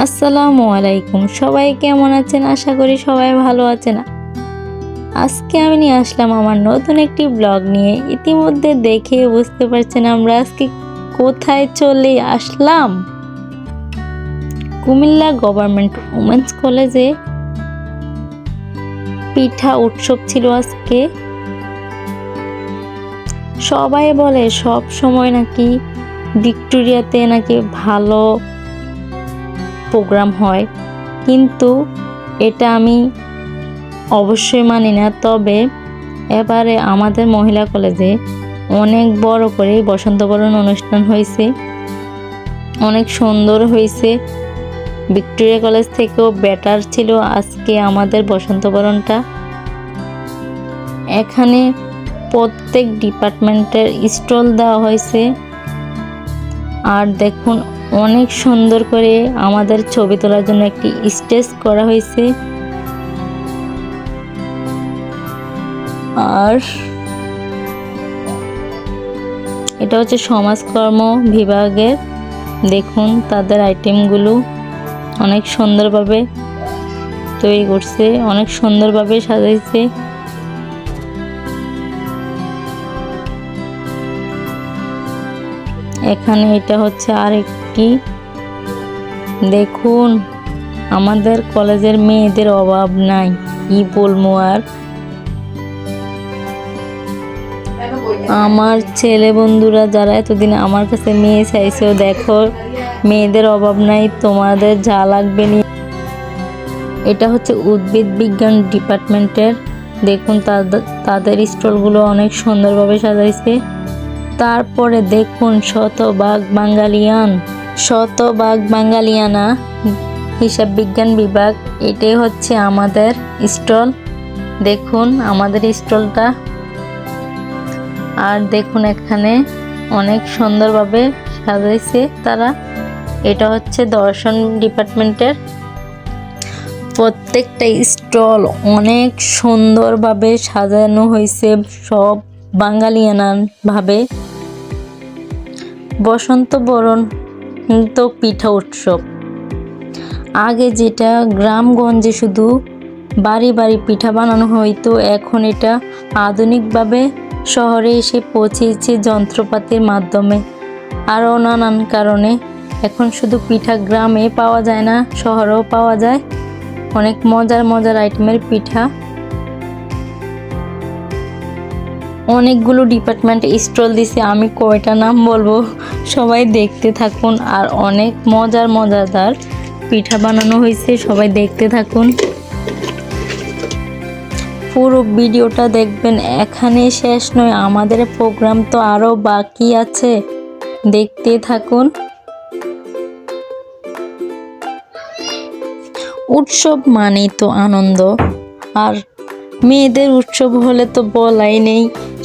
আসসালামু আলাইকুম। সবাই কেমন আছেন? আশা করি সবাই ভালো আছেন। আজকে আমি নিয়ে আসলাম আমার নতুন একটি ব্লগ নিয়ে। ইতিমধ্যে দেখে বুঝতে পারছেন আমরা আজকে কোথায় চলে আসলাম। কুমিল্লা গভর্নমেন্ট উমেন্স কলেজে পিঠা উৎসব ছিল আজকে। সবাই বলে সব সময় নাকি ভিক্টোরিয়াতে নাকি ভালো প্রোগ্রাম হয়। কিন্তু এটা আমি অবশ্যই মানি না। তবে এবারে আমাদের মহিলা কলেজে অনেক বড় করে বসন্তবরণ অনুষ্ঠান হয়েছে। অনেক সুন্দর হয়েছে। ভিক্টোরিয়া কলেজ থেকেও বেটার ছিল আজকে আমাদের বসন্তবরণটা। এখানে প্রত্যেক ডিপার্টমেন্টের স্টল দেওয়া হয়েছে। আর দেখুন অনেক সুন্দর করে আমাদের ছবি তোলার জন্য একটি স্টেজ করা হয়েছে। আর এটা হচ্ছে সমাজকর্ম বিভাগের। দেখুন, তাদের আইটেমগুলো অনেক সুন্দরভাবে তৈরি করছে, অনেক সুন্দরভাবে সাজাইছে। এখানে এটা হচ্ছে আর একটি দেখুন, আমাদের কলেজের মেয়েদের অভাব নাই, কি বলব আর? আমার ছেলে বন্ধুরা যারা এতদিন আমার কাছে মেয়ে চাইছেও দেখো, মেয়েদের অভাব নাই, তোমাদের যা লাগবে নি এটা হচ্ছে উদ্ভিদ বিজ্ঞান ডিপার্টমেন্টের। দেখুন তাদের তাদের স্টলগুলো অনেক সুন্দরভাবে সাজাইছে। তারপরে দেখুন শতভাগ বাঙালিয়ান শতভাগ বাঙালিয়ানা, হিসাব বিজ্ঞান বিভাগ, এটাই হচ্ছে আমাদের স্টল। দেখুন আমাদের স্টলটা। আর দেখুন এখানে অনেক সুন্দরভাবে সাজাইছে তারা। এটা হচ্ছে দর্শন ডিপার্টমেন্টের প্রত্যেকটা স্টল অনেক সুন্দরভাবে সাজানো হয়েছে, সব বাঙালিয়ানা ভাবে বসন্ত বরণ তো পিঠা উৎসব। আগে যেটা গ্রামগঞ্জে শুধু বাড়ি বাড়ি পিঠা বানানো হইতো, এখন এটা আধুনিকভাবে শহরে এসে পৌঁছেছে যন্ত্রপাতির মাধ্যমে। আরও নানান কারণে এখন শুধু পিঠা গ্রামে পাওয়া যায় না, শহরেও পাওয়া যায়। অনেক মজার মজার আইটেমের পিঠা অনেকগুলো ডিপার্টমেন্ট স্টল দিছে, আমি কয়টা নাম বলব? সবাই দেখতে থাকুন আর অনেক মজার মজাদার পিঠা বানানো হয়েছে, সবাই দেখতে থাকুন। পুরো ভিডিওটা দেখবেন এখানে শেষ নয়, আমাদের প্রোগ্রাম তো আরও বাকি আছে। দেখতে থাকুন। উৎসব মানেই তো আনন্দ, আর মেয়েদের উৎসব হলে তো বলাই নেই,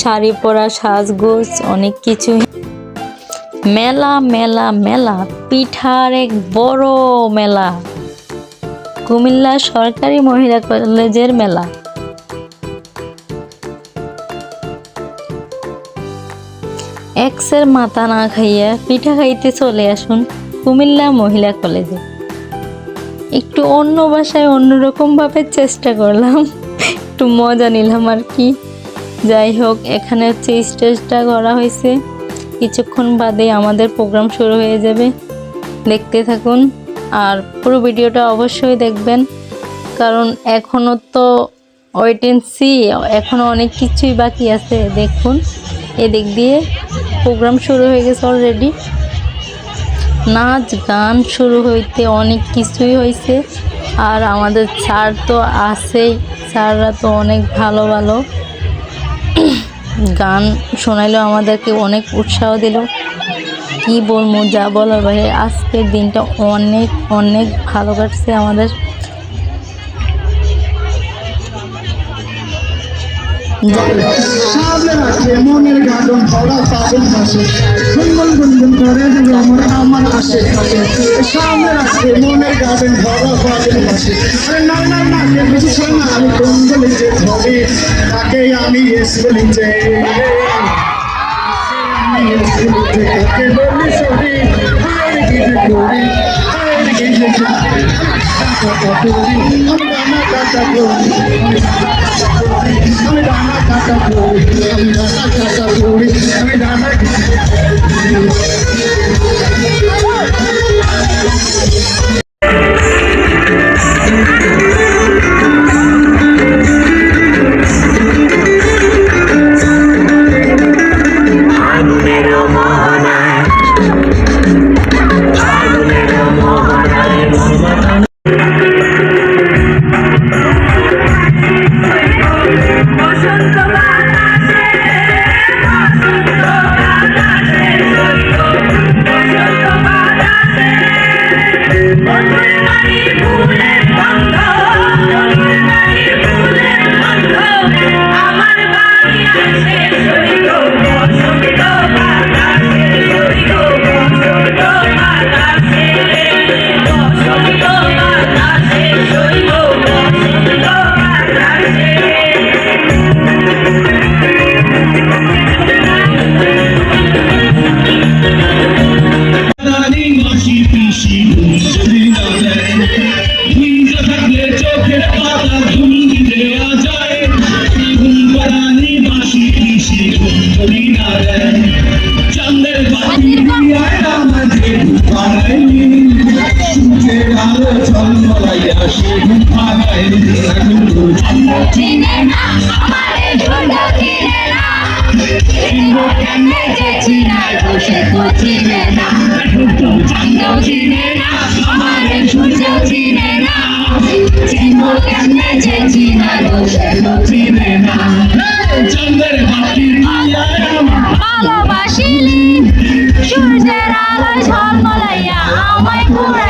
শাড়ি পরা, সাজগোজ, অনেক কিছু মেলা মেলা মেলা, পিঠার এক বড় মেলা। কুমিল্লা সরকারি মহিলা কলেজের মেলা। এক্সের মাথা না খাইয়া পিঠা খাইতে চলে আসুন কুমিল্লা মহিলা কলেজে। একটু অন্য ভাষায় অন্যরকমভাবে চেষ্টা করলাম। একটু মজা নিলাম আর কি। যাই হোক, এখানে হচ্ছে স্টেজটা করা হয়েছে। কিছুক্ষণ বাদে আমাদের প্রোগ্রাম শুরু হয়ে যাবে। দেখতে থাকুন। আর পুরো ভিডিওটা অবশ্যই দেখবেন। কারণ এখনও তো ওয়েট সি এখনও অনেক কিছুই বাকি আছে। দেখুন, এদিক দিয়ে প্রোগ্রাম শুরু হয়ে গেছে অলরেডি নাচ, গান শুরু হইতে অনেক কিছুই হয়েছে আর আমাদের স্যার তো আছেই। স্যাররা তো অনেক ভালো ভালো। গান শোনাইলো আমাদেরকে, অনেক উৎসাহ দিল। কি বলব, যা বলার ভাই আজকের দিনটা অনেক অনেক ভালো কাটছে আমাদের। সামনে রাখে মনের গাজন ভরা পাগল হাসে। গুনগুন গুনগুন করে দিল আমার আমার আশেপাশে সামনে রাখে মনের গাজন ভরা পাগল হাসে। আরে না না না, কে বুঝছে না? আমি কোন গলিতে ধরে তাকে আমি এস বলিতে আমি এস বলিতে তাকে বলি Thank you. সূর্যের আলো ঝলমলাইয়া আমায় ঘুরাইলি চন্দ্রের বাতির ভালোবাসিলি সূর্যের আলো ঝলমলাইয়া আমায় ঘুরাইলি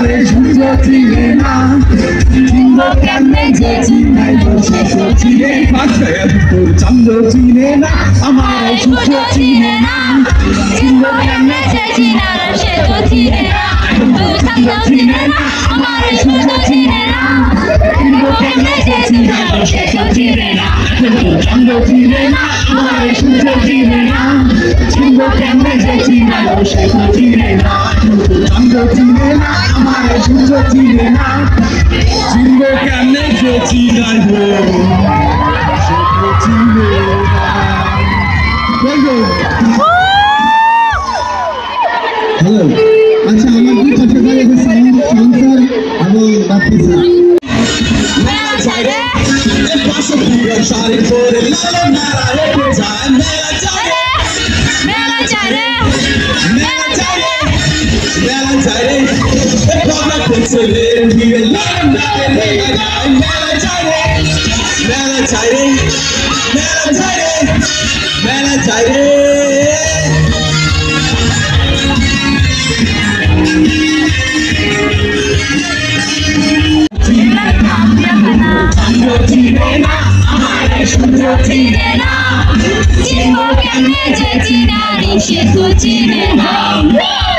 আমার সূর্য চিনে না চিনবো কেমনে যে চিনার বসে তো চিনে না এখন তো চন্দ্র চিনে না আমার সূর্য চিনে না চিনবো কেমনে যে চিনার বসে তো চিনে না তোর চন্দ্র চিনে না আমার সূর্য চিনে না চিনবো কেমনে যে চিনার সে তো চিনে না তুই চন্দ্র চিনে না সে তো চিনে হ্যালো আচ্ছা আমার দুই পাশে দাঁড়িয়ে সাউন্ড সাউন্ড স্যার এবং Bappi sir. I'm sorry for the love of my life. Mera chare, mera chare, mera chare, mera chare. The problem is to live here alone. Mera chare, mera chare, mera chare, mera chare. চিনে না চিনবো